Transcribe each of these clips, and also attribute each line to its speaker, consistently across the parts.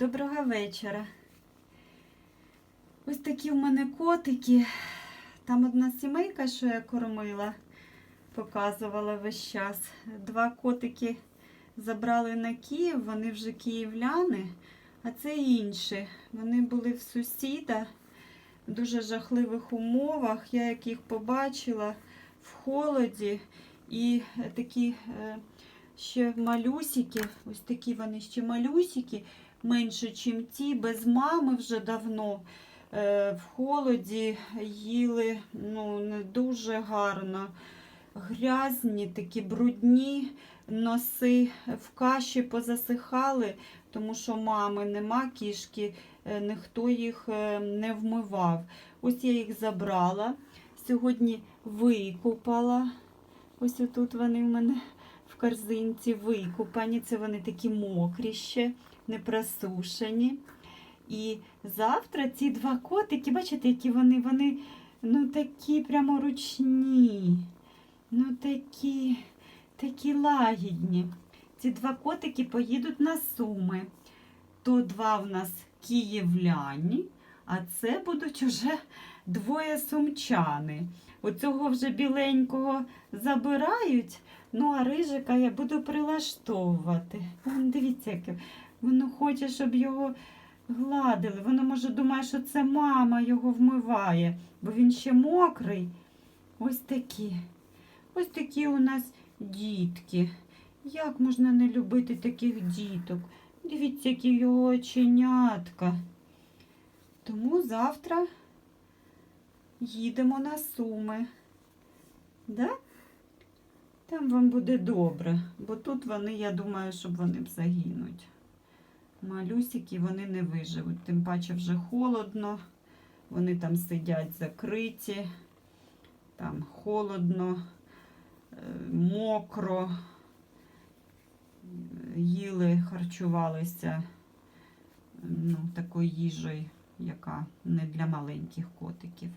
Speaker 1: Доброго вечора. Ось такі в мене котики. Там одна сімейка, що я кормила, показувала весь час. Два котики забрали на Київ, вони вже київляни, а це інші. Вони були в сусіда в дуже жахливих умовах. Я їх побачила в холоді і такі е, ще малюсики, ось такі вони ще малюсики, менше, ніж ті, без мами вже давно. Е, В холоді їли ну, не дуже гарно. Грязні, такі брудні носи в каші позасихали, тому що мами нема кішки, е, ніхто їх е, не вмивав. Ось я їх забрала. Сьогодні викупала. Ось тут вони в мене в корзинці викупані. Це вони такі мокрі ще, не просушені. І завтра ці два котики, бачите, які вони, вони ну такі прямо ручні, ну такі, такі лагідні. Ці два котики поїдуть на суми. То два в нас київляні, а це будуть уже двоє сумчани. Оцього вже біленького забирають, ну а рижика я буду прилаштовувати. Вон, дивіться, яке воно хоче, щоб його гладили. Воно може думає, що це мама його вмиває, бо він ще мокрий. Ось такі. Ось такі у нас дітки. Як можна не любити таких діток? Дивіться, які його оченятка. Тому завтра їдемо на суми. Да? Там вам буде добре, бо тут вони, я думаю, щоб вони б загинуть. Малюсики вони не виживуть. Тим паче вже холодно. Вони там сидять закриті, там холодно, е, мокро. Їли, харчувалися ну, такою їжею, яка не для маленьких котиків.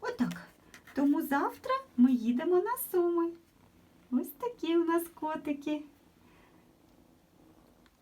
Speaker 1: Отак. Тому завтра ми їдемо на суми. Ось такі у нас котики.